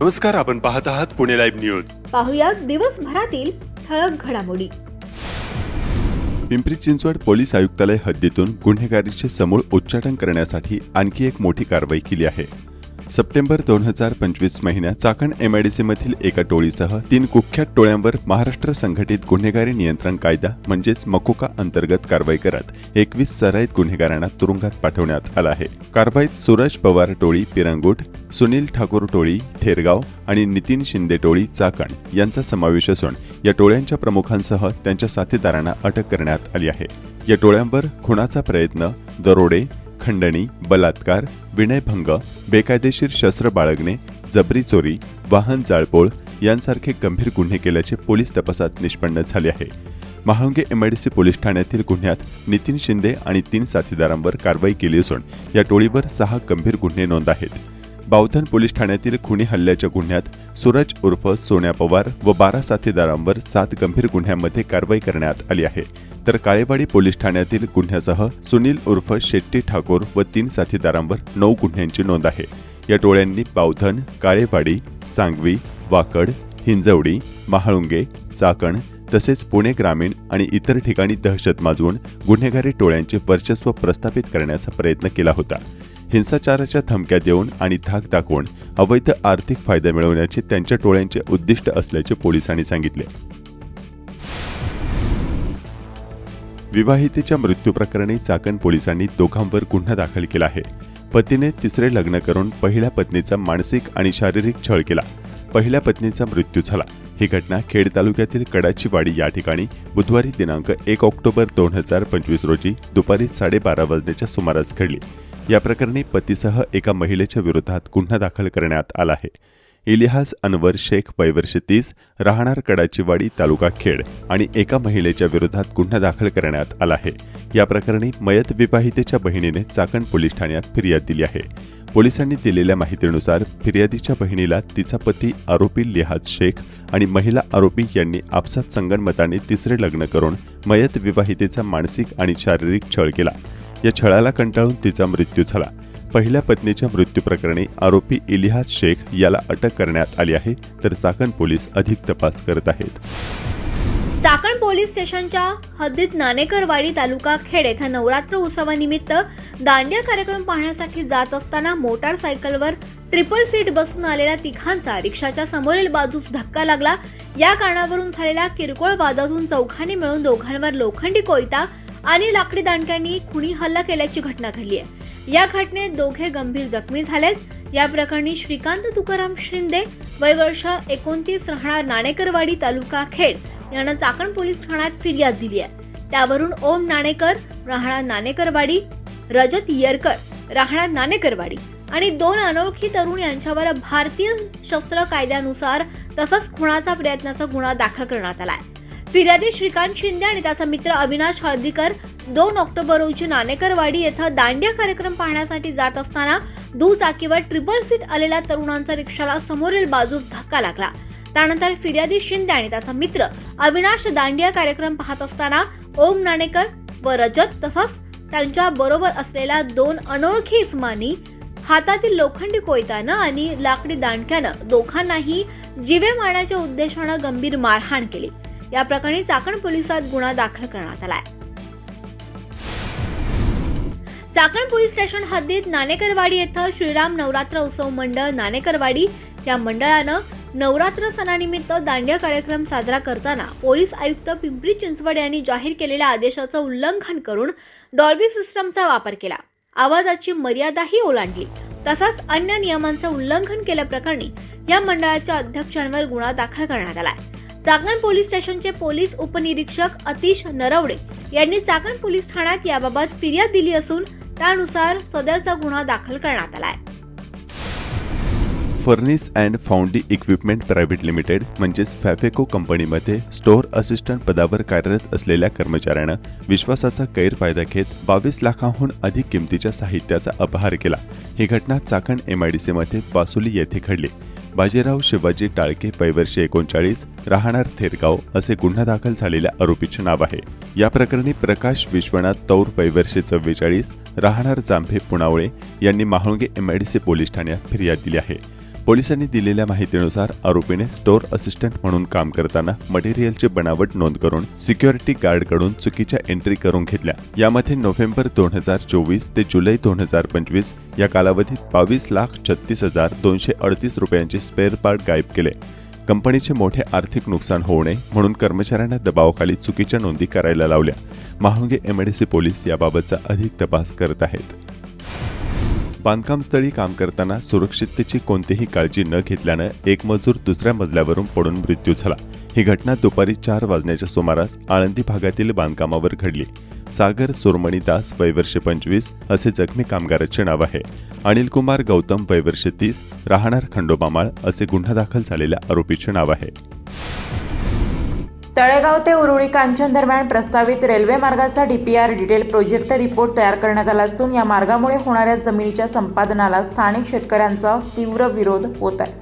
नमस्कार आपण पाहत आहात पुणे लाईव्ह न्यूज. पाहुयात दिवसभरातील ठळक घडामोडी. पिंपरी चिंचवड पोलीस आयुक्तालय हद्दीतून गुन्हेगारीचे समूळ उच्चाटन करण्यासाठी आणखी एक मोठी कारवाई केली आहे. सप्टेंबर दोन हजार पंचवीस महिन्यात चाकण एमआयडीसीमधील एका टोळीसह तीन कुख्यात टोळ्यांवर महाराष्ट्र संघटित गुन्हेगारी नियंत्रण कायदा म्हणजेच मकोका अंतर्गत कारवाई करत एकवीस सराईत गुन्हेगारांना तुरुंगात पाठवण्यात आला आहे. कारवाईत सूरज पवार टोळी पिरंगुट सुनील ठाकूर टोळी थेरगाव आणि नितीन शिंदे टोळी चाकण यांचा समावेश असून या टोळ्यांच्या प्रमुखांसह त्यांच्या साथीदारांना अटक करण्यात आली आहे. या टोळ्यांवर खुनाचा प्रयत्न दरोडे खंडणी बलात्कार विनयभंग बेकायदेशीर शस्त्र बाळगणे जबरी चोरी वाहन जाळपोळ यांसारखे गंभीर गुन्हे केल्याचे पोलीस तपासात निष्पन्न झाले आहे. महाळुंगे एमआयडीसी पोलीस ठाण्यातील गुन्ह्यात नितीन शिंदे आणि तीन साथीदारांवर कारवाई केली असून या टोळीवर सहा गंभीर गुन्हे नोंद आहेत. बावधन पोलीस ठाण्यातील खुनी हल्ल्याच्या गुन्ह्यात सूरज उर्फ सोन्या पवार व बारा साथीदारांवर सात गंभीर गुन्ह्यांमध्ये कारवाई करण्यात आली आहे. तर काळेवाडी पोलीस ठाण्यातील गुन्ह्यासह सुनील उर्फ शेट्टी ठाकूर व तीन साथीदारांवर नऊ गुन्ह्यांची नोंद आहे. या टोळ्यांनी बावधन काळेवाडी सांगवी वाकड हिंजवडी महाळुंगे चाकण तसेच पुणे ग्रामीण आणि इतर ठिकाणी दहशत माजवून गुन्हेगारी टोळ्यांचे वर्चस्व प्रस्थापित करण्याचा प्रयत्न केला होता. हिंसाचाराच्या धमक्या देऊन आणि धाक दाखवून अवैध आर्थिक फायदा मिळवण्याचे त्यांच्या टोळ्यांचे उद्दिष्ट असल्याचे पोलिसांनी सांगितले. विवाहितेच्या मृत्यूप्रकरणी चाकण पोलिसांनी दोघांवर गुन्हा दाखल केला आहे. पतीने तिसरे लग्न करून पहिल्या पत्नीचा मानसिक आणि शारीरिक छळ केला. पहिल्या पत्नीचा मृत्यू झाला. ही घटना खेड तालुक्यातील कडाचीवाडी या ठिकाणी बुधवारी दिनांक एक ऑक्टोबर दोन हजार पंचवीस रोजी दुपारी साडेबारा वाजण्याच्या सुमारास घडली. या प्रकरणी पतीसह एका महिलेच्या विरोधात गुन्हा दाखल करण्यात आला आहे. इलिहास अनवर शेख वयवर्ष तीस राहणार कडाचीवाडी तालुका खेड आणि एका महिलेच्या विरोधात गुन्हा दाखल करण्यात आला आहे. या प्रकरणी मयत विवाहितेच्या बहिणीने चाकण पोलीस ठाण्यात फिर्याद दिली आहे. पोलिसांनी दिलेल्या माहितीनुसार फिर्यादीच्या बहिणीला तिचा पती आरोपी लिहाज शेख आणि महिला आरोपी यांनी आपसात संगणमताने तिसरे लग्न करून मयत विवाहितेचा मानसिक आणि शारीरिक छळ केला. या छळाला कंटाळून तिचा मृत्यू झाला. पहिल्या पत्नीच्या मृत्यू प्रकरणी आरोपी इलिहास शेख याला अटक करण्यात आली आहे तर चाकण पोलीस अधिक तपास करत आहेत. चाकण पोलीस स्टेशनच्या हद्दीत नाणेकरवाडी तालुका खेड येथे नवरात्र उत्सवानिमित्त दांडिया कार्यक्रम पाहण्यासाठी जात असताना मोटारसायकलवर ट्रिपल सीट बसून आलेल्या तिघांचा रिक्षाच्या समोरील बाजूस धक्का लागला. या कारणावरून झालेल्या किरकोळ वादातून चौघांनी मिळून दोघांवर लोखंडी कोयता आणि लाकडी दांडक्यांनी खुणी हल्ला केल्याची घटना घडली आहे. या घटनेत दोघे गंभीर जखमी झालेत. या प्रकरणी श्रीकांत तुकाराम शिंदे वय वर्ष एकोणतीस राहणार नाणेकरवाडी तालुका खेड यानं चाकण पोलीस ठाण्यात फिर्याद दिली आहे. त्यावरून ओम नाणेकर राहणार नाणेकरवाडी रजत येरकर राहणार नाणेकरवाडी आणि दोन अनोळखी तरुण यांच्यावर भारतीय शस्त्र कायद्यानुसार तसंच खुणाचा प्रयत्नाचा गुन्हा दाखल करण्यात आला आहे. फिर्यादी श्रीकांत शिंदे आणि त्याचा मित्र अविनाश हळदीकर दोन ऑक्टोबर रोजी नाणेकरवाडी येथे दांडिया कार्यक्रम पाहण्यासाठी जात असताना दुचाकीवर ट्रिपल सीट आलेल्या तरुणांचा रिक्षाला समोरील बाजूस धक्का लागला. त्यानंतर फिर्यादी शिंदे आणि त्याचा मित्र अविनाश दांडिया कार्यक्रम पाहत असताना ओम नाणेकर व रजत तसंच त्यांच्या बरोबर असलेल्या दोन अनोळखी इस्मानी हातातील लोखंडी कोयतानं आणि लाकडी दांडक्यानं दोघांनाही जिवे मारण्याच्या उद्देशानं गंभीर मारहाण केली. या प्रकरणी चाकण पोलिसात गुन्हा दाखल करण्यात आलाय. चाकण पोलीस स्टेशन हद्दीत नाणेकरवाडी येथे श्रीराम नवरात्र उत्सव मंडळ नाणेकरवाडी या मंडळानं नवरात्र सणानिमित्त दांड्या कार्यक्रम साजरा करताना पोलीस आयुक्त पिंपरी चिंचवड यांनी जाहीर केलेल्या आदेशाचं उल्लंघन करून डॉल्बी सिस्टमचा वापर केला. आवाजाची मर्यादाही ओलांडली. तसंच अन्य नियमांचं उल्लंघन केल्याप्रकरणी या मंडळाच्या अध्यक्षांवर गुन्हा दाखल करण्यात आलाय. चाकण पोलीस स्टेशनचे पोलीस उपनिरीक्षक अतिश नरवडे यांनी चाकण पोलीस ठाण्यात याबाबत फिर्याद दिली असून त्यानुसार सदरचा गुन्हा दाखल करण्यात आलाय furnace and foundry equipment private limited म्हणजेच फॅफेको कंपनीमध्ये स्टोअर असिस्टंट पदावर कार्यरत असलेल्या कर्मचाऱ्यानं विश्वासाचा गैरफायदा घेत बावीस लाखांहून अधिक किमतीच्या साहित्याचा अपहार केला. ही घटना चाकण एमआयडीसीमध्ये बासुली येथे घडली. बाजीराव शिवाजी टाळके पैवर्षी एकोणचाळीस राहणार थेरगाव असे गुन्हा दाखल झालेल्या आरोपीचे नाव आहे. या प्रकरणी प्रकाश विश्वनाथ तौर पैवर्षी चव्वेचाळीस राहणार जांभे पुनावळे यांनी महाळुंगे एमआयडीसी पोलीस ठाण्यात फिर्याद दिली आहे. पोलिसांनी दिलेल्या माहितीनुसार आरोपीने स्टोअर असिस्टंट म्हणून काम करताना मटेरियलची बनावट नोंद करून सिक्युरिटी गार्डकडून चुकीच्या एंट्री करून घेतल्या. यामध्ये नोव्हेंबर दोन हजार चोवीस ते जुलै दोन हजार पंचवीस या कालावधीत बावीस लाख छत्तीस हजार दोनशे अडतीस रुपयांचे स्पेअर पार्ट गायब केले. कंपनीचे मोठे आर्थिक नुकसान होऊ नये म्हणून कर्मचाऱ्यांना दबावाखाली चुकीच्या नोंदी करायला लावल्या. महाळुंगे एमएडीसी पोलीस याबाबतचा अधिक तपास करत आहेत. बांधकामस्थळी काम करताना सुरक्षिततेची कोणतीही काळजी न घेतल्यानं एक मजूर दुसऱ्या मजल्यावरून पडून मृत्यू झाला. ही घटना दुपारी चार वाजण्याच्या सुमारास आळंदी भागातील बांधकामावर घडली. सागर सुरमणी दास वैवर्षे पंचवीस असे जखमी कामगाराचे नाव आहे. अनिल कुमार गौतम वैवर्षे तीस राहणार खंडोबामाळ असे गुन्हा दाखल झालेल्या आरोपीचे नाव आहे. तळेगाव ते उरुळी कांचन दरम्यान प्रस्तावित रेल्वे मार्गाचा डीपीआर डिटेल प्रोजेक्ट रिपोर्ट तयार करण्यात आला असून या मार्गामुळे होणाऱ्या जमिनीच्या संपादनाला स्थानिक शेतकऱ्यांचा तीव्र विरोध होत आहे.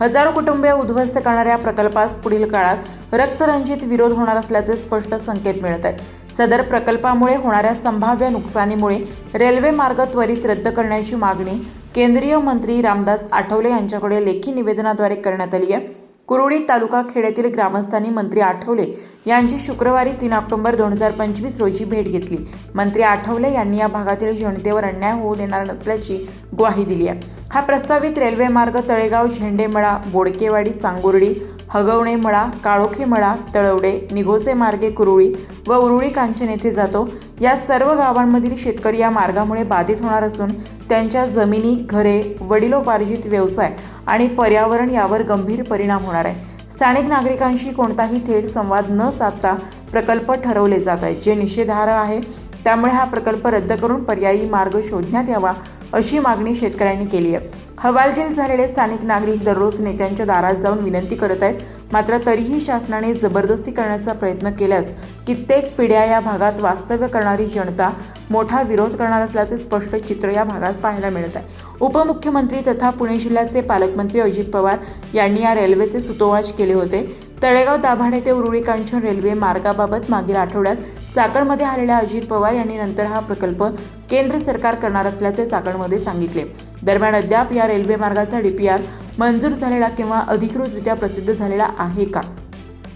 हजारो कुटुंबे उद्ध्वस्त करणाऱ्या प्रकल्पास पुढील काळात रक्तरंजित विरोध होणार असल्याचे स्पष्ट संकेत मिळत आहेत. सदर प्रकल्पामुळे होणाऱ्या संभाव्य नुकसानीमुळे रेल्वे मार्ग त्वरित रद्द करण्याची मागणी केंद्रीय मंत्री रामदास आठवले यांच्याकडे लेखी निवेदनाद्वारे करण्यात आली आहे. कुरुडी तालुका खेड्यातील ग्रामस्थांनी मंत्री आठवले यांची शुक्रवारी तीन ऑक्टोबर दोन हजार पंचवीस रोजी भेट घेतली. मंत्री आठवले यांनी या भागातील जनतेवर अन्याय होऊ देणार नसल्याची ग्वाही दिली आहे. हा प्रस्तावित रेल्वे मार्ग तळेगाव झेंडेमळा बोडकेवाडी सांगुर्डी हगवणे मळा काळोखी मळा तळवडे निघोसे मार्गे कुरुळी व उरुळी कांचन येथे जातो. या सर्व गावांमधील शेतकरी या मार्गामुळे बाधित होणार असून त्यांच्या जमिनी घरे वडिलोपार्जित व्यवसाय आणि पर्यावरण यावर गंभीर परिणाम होणार आहे. स्थानिक नागरिकांशी कोणताही थेट संवाद न साधता प्रकल्प ठरवले जात आहेत जे निषेधार्ह आहे. त्यामुळे हा प्रकल्प रद्द करून पर्यायी मार्ग शोधण्यात यावा अशी मागणी शेतकऱ्यांनी केली आहे. हवालदिल झालेले स्थानिक नागरिक दररोज नेत्यांच्या दारात जाऊन विनंती करत आहेत. मात्र तरीही शासनाने जबरदस्ती करण्याचा प्रयत्न केल्यास कित्येक पिढ्या या भागात वास्तव्य करणारी जनता मोठा विरोध करणार असल्याचे स्पष्ट चित्र या भागात पाहायला मिळत आहे. उपमुख्यमंत्री तथा पुणे जिल्ह्याचे पालकमंत्री अजित पवार यांनी या रेल्वेचे सुतोवाच केले होते. तळेगाव दाभाडे ते उरुळी कांचन रेल्वे मार्गाबाबत मागील आठवड्यात चाकणमध्ये आलेल्या अजित पवार यांनी नंतर हा प्रकल्प केंद्र सरकार करणार असल्याचे चाकणमध्ये सांगितले. दरम्यान अद्याप या रेल्वे मार्गाचा डीपीआर मंजूर झालेला किंवा अधिकृतरित्या प्रसिद्ध झालेला आहे का?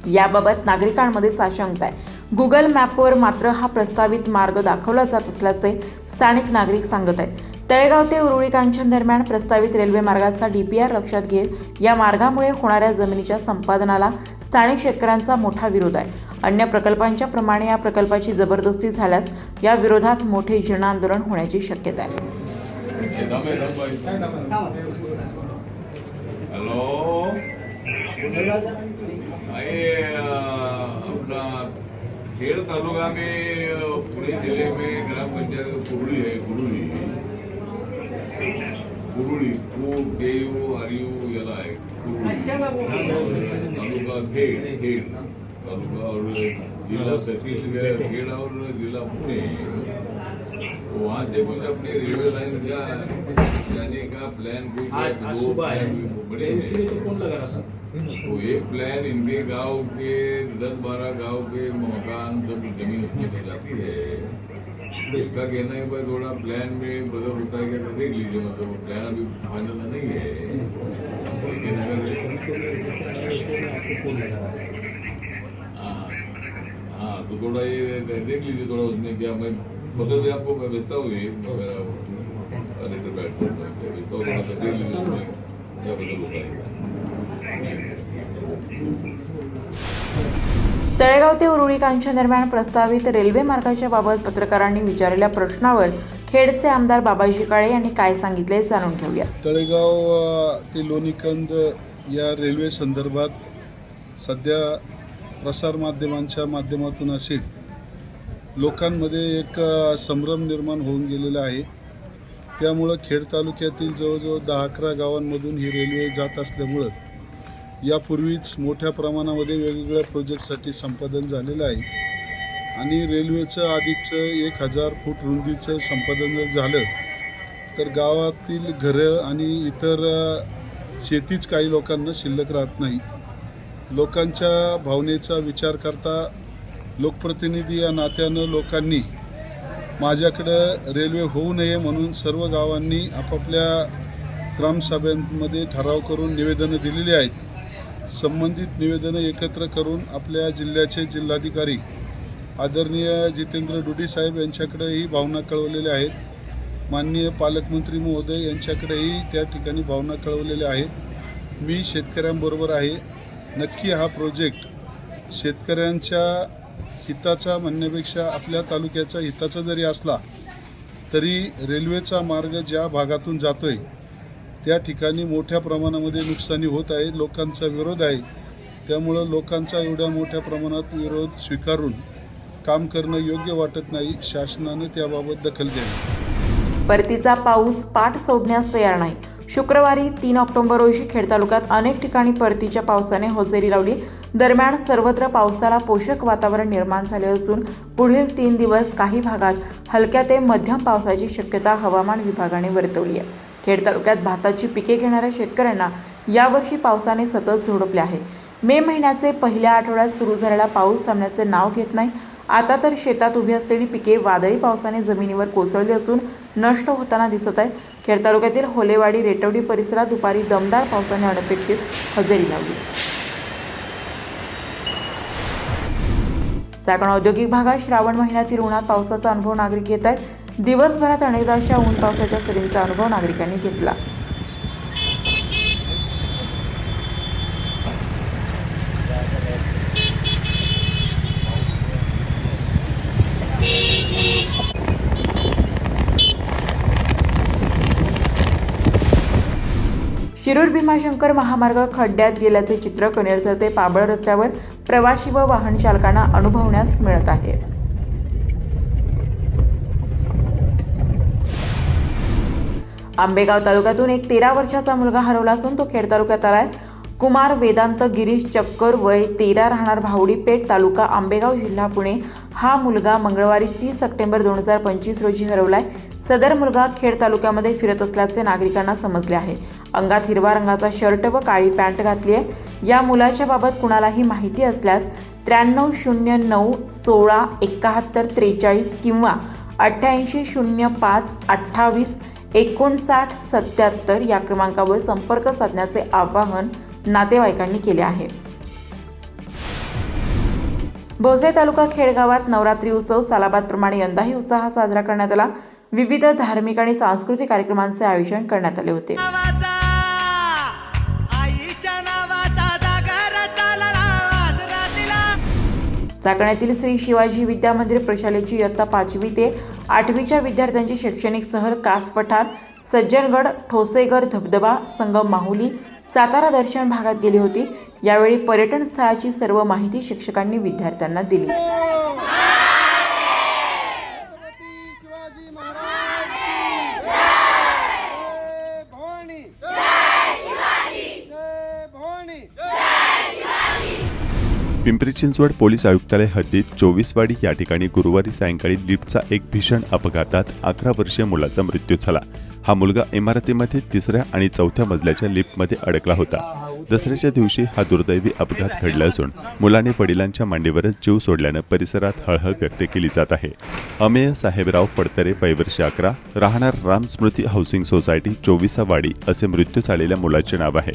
याबाबत नागरिकांमध्ये साशंकता आहे. गुगल मॅपवर मात्र हा प्रस्तावित मार्ग दाखवला जात असल्याचे स्थानिक नागरिक सांगत आहेत. तळेगाव ते उरुळी कांचन दरम्यान प्रस्तावित रेल्वे मार्गाचा डीपीआर लक्षात घेत या मार्गामुळे होणाऱ्या जमिनीच्या संपादनाला स्थानिक शेतकऱ्यांचा मोठा विरोध आहे. अन्य प्रकल्पांच्या प्रमाणे या प्रकल्पाची जबरदस्ती झाल्यास या विरोधात मोठे जनआंदोलन होण्याची शक्यता आहे. हॅलो आइए अ, अपना खेड़ तालुका में पुणे जिले में ग्राम पंचायत कुरुड़ी है कुरुड़ी कुरुड़ी को केयू आरियू याला आहे कुरुड़ी तालुका खेड़ खेड़. तालुका और जिला छत्तीसगढ़ खेड़ और जिला पुणे. तो वहाँ से कुछ अपने रेलवे लाइन का जाने का प्लान प्लान बड़े तो तो तो एक प्लान इनके गाँव के दस बारह गाँव के मकान सब ज़मीन उसमें चल जाती है। इसका कहना है भाई थोड़ा प्लान में बदल होता है क्या तो देख लीजिए मतलब वो प्लान अभी फाइनल नहीं है। लेकिन अगर हाँ। हाँ तो थोड़ा ये देख लीजिए थोड़ा उसमें क्या मैं मतलब भी आपको मैं भेजता हूँ ये मेरा लेटर बैठ हूँ भेजता हूँ थोड़ा सा देख लीजिए उसमें क्या बदल है तळेगाव ते उरुळी कांचन दरम्यान प्रस्तावित रेल्वे मार्गाच्या बाबत पत्रकारांनी विचारलेल्या प्रश्नावर खेडचे आमदार बाबाजी काळे यांनी काय सांगितले जाणून घेऊया. तळेगाव ते लोणीकंद या रेल्वे संदर्भात सध्या प्रसारमाध्यमांच्या माध्यमातून असेल लोकांमध्ये एक संभ्रम निर्माण होऊन गेलेला आहे. त्यामुळं खेड तालुक्यातील जवळजवळ दहा अकरा गावांमधून ही रेल्वे जात असल्यामुळं यापूर्वीच मोठ्या प्रमाणामध्ये वेगवेगळ्या प्रोजेक्टसाठी संपादन झालेलं आहे. आणि रेल्वेचं आधीचं एक हजार फूट रुंदीचं संपादन जर झालं तर गावातील घरं आणि इतर शेतीच काही लोकांना शिल्लक राहत नाही. लोकांच्या भावनेचा विचार करता लोकप्रतिनिधी या नात्यानं लोकांनी माझ्याकडं रेल्वे होऊ नये म्हणून सर्व गावांनी आपापल्या ग्रामसभांमध्ये ठराव करून निवेदनं दिलेली आहेत. संबंधित निवेदनं एकत्र करून आपल्या जिल्ह्याचे जिल्हाधिकारी आदरणीय जितेंद्र डुडी साहेब यांच्याकडे ही भावना कळवलेल्या आहेत. माननीय पालकमंत्री महोदय यांच्याकडेही त्या ठिकाणी भावना कळवलेल्या आहेत. मी शेतकऱ्यांबरोबर आहे. नक्की हा प्रोजेक्ट शेतकऱ्यांच्या हिताचा म्हणण्यापेक्षा आपल्या तालुक्याचा हिताचा जरी असला तरी रेल्वेचा मार्ग ज्या भागातून जातोय त्या ठिकाणी मोठ्या प्रमाणामध्ये नुकसानी होत आहे लोकांचा विरोध आहे. त्यामुळं लोकांचा एवढ्या मोठ्या प्रमाणात विरोध स्वीकारून काम करणं योग्य वाटत नाही शासनाने त्याबाबत दखल घ्यावी. परतीचा पाऊस पाठ सोडण्यास तयार नाही. शुक्रवारी तीन ऑक्टोबर रोजी खेड तालुक्यात अनेक ठिकाणी परतीच्या पावसाने हजेरी लावली. दरम्यान सर्वत्र पावसाला पोषक वातावरण निर्माण झाले असून पुढील तीन दिवस काही भागात हलक्या ते मध्यम पावसाची शक्यता हवामान विभागाने वर्तवली आहे. खेड तालुक्यात भाताची पिके घेणाऱ्या शेतकऱ्यांना यावर्षी पावसाने सतत झोडपले आहे. मे महिन्याचे पहिल्या आठवड्यात सुरू झालेला पाऊस थांबण्याचे नाव घेत नाही. आता तर शेतात उभी असलेली पिके वादळी पावसाने जमिनीवर कोसळली असून नष्ट होताना दिसत आहे खेड तालुक्यातील होलेवाडी रेटवडी परिसरात दुपारी दमदार पावसाने अनपेक्षित हजेरी लावली. चाकण औद्योगिक भागात श्रावण महिन्यातील उन्हात पावसाचा अनुभव नागरिक घेत आहेत. दिवसभरात अनेकदा अशा ऊन पावसाच्या सरींचा अनुभव नागरिकांनी घेतला. शिरूर भीमाशंकर महामार्ग खड्ड्यात गेल्याचे चित्र कनेरसर ते पाबळ रस्त्यावर प्रवासी व वाहन चालकांना अनुभवण्यास मिळत आहे. आंबेगाव तालुक्यातून एक तेरा वर्षाचा मुलगा हरवला असून तो खेड तालुक्यात आलाय. कुमार वेदांत गिरीश चक्कर वय तेरा राहणार भावडी पेठ तालुका आंबेगाव जिल्हा पुणे. हा मुलगा मंगळवारी तीस सप्टेंबर दोन हजार पंचवीस रोजी हरवलाय. सदर मुलगा खेड तालुक्यामध्ये फिरत असल्याचे नागरिकांना समजले आहे. अंगात हिरवा रंगाचा शर्ट व काळी पॅन्ट घातली आहे. या मुलाच्या बाबत कुणालाही माहिती असल्यास त्र्याण्णव शून्य नऊ सोळा एकाहत्तर त्रेचाळीस किंवा अठ्ठ्याऐंशी शून्य पाच अठ्ठावीस एकोणसाठ सत्याहत्तर या क्रमांकावर संपर्क साधण्याचे आवाहन नातेवाईकांनी केले आहे. भोसे तालुका खेडगावात नवरात्री उत्सव सालाबादप्रमाणे यंदाही उत्साह साजरा करण्यात आला. विविध धार्मिक आणि सांस्कृतिक कार्यक्रमांचे आयोजन करण्यात आले होते. चाकण्यातील श्री शिवाजी विद्या मंदिर प्रशालेची इयत्ता पाचवी ते आठवीच्या विद्यार्थ्यांची शैक्षणिक सहल कास पठार सज्जनगड ठोसेगड धबधबा संगम माहुली सातारा दर्शन भागात गेली होती. यावेळी पर्यटन स्थळाची सर्व माहिती शिक्षकांनी विद्यार्थ्यांना दिली. Yeah! पिंपरी चिंचवड पोलीस आयुक्तालय हद्दीत चोवीसवाडी या ठिकाणी गुरुवारी सायंकाळी लिफ्टचा एक भीषण अपघातात अकरा वर्षीय मुलाचा मृत्यू झाला. हा मुलगा इमारतीमध्ये तिसऱ्या आणि चौथ्या मजल्याच्या लिफ्टमध्ये अडकला होता. दसऱ्याच्या दिवशी हा दुर्दैवी अपघात घडला असून मुलाने वडिलांच्या मांडीवरच जीव सोडल्यानं परिसरात हळहळ व्यक्त केली जात आहे. अमेय साहेबराव पडतरे पैवर्षी अकरा राहणार राम स्मृती हाऊसिंग सोसायटी चोवीसावाडी असे मृत्यू झालेल्या मुलाचे नाव आहे.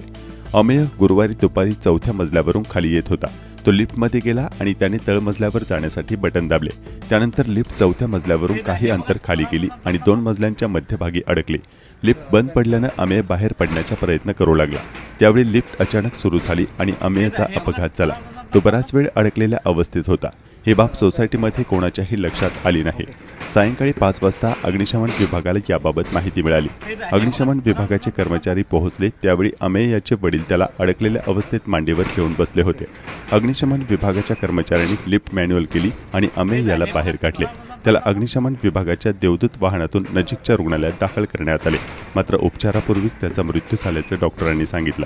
अमेय गुरुवारी दुपारी चौथ्या मजल्यावरून खाली येत होता. तो लिफ्टमध्ये गेला आणि त्याने तळमजल्यावर जाण्यासाठी बटन दाबले. त्यानंतर लिफ्ट चौथ्या मजल्यावरून काही अंतर खाली गेली आणि दोन मजल्यांच्या मध्यभागी अडकली. लिफ्ट बंद पडल्यानं अमेय बाहेर पडण्याचा प्रयत्न करू लागला. त्यावेळी लिफ्ट अचानक सुरू झाली आणि अमेयचा अपघात झाला. तो बराच वेळ अडकलेल्या अवस्थेत होता. ही बाब सोसायटीमध्ये कोणाच्याही लक्षात आली नाही. सायंकाळी पाच वाजता अग्निशमन विभागाला याबाबत माहिती मिळाली. अग्निशमन विभागाचे कर्मचारी पोहोचले त्यावेळी अमेय याचे वडील त्याला अडकलेल्या अवस्थेत मांडीवर घेऊन बसले होते. अग्निशमन विभागाच्या कर्मचाऱ्यांनी लिफ्ट मॅन्युअल केली आणि अमेय याला बाहेर काढले. त्याला अग्निशमन विभागाच्या देवदूत वाहनातून नजीकच्या रुग्णालयात दाखल करण्यात आले. मात्र उपचारापूर्वीच त्याचा मृत्यू झाल्याचं डॉक्टरांनी सांगितलं.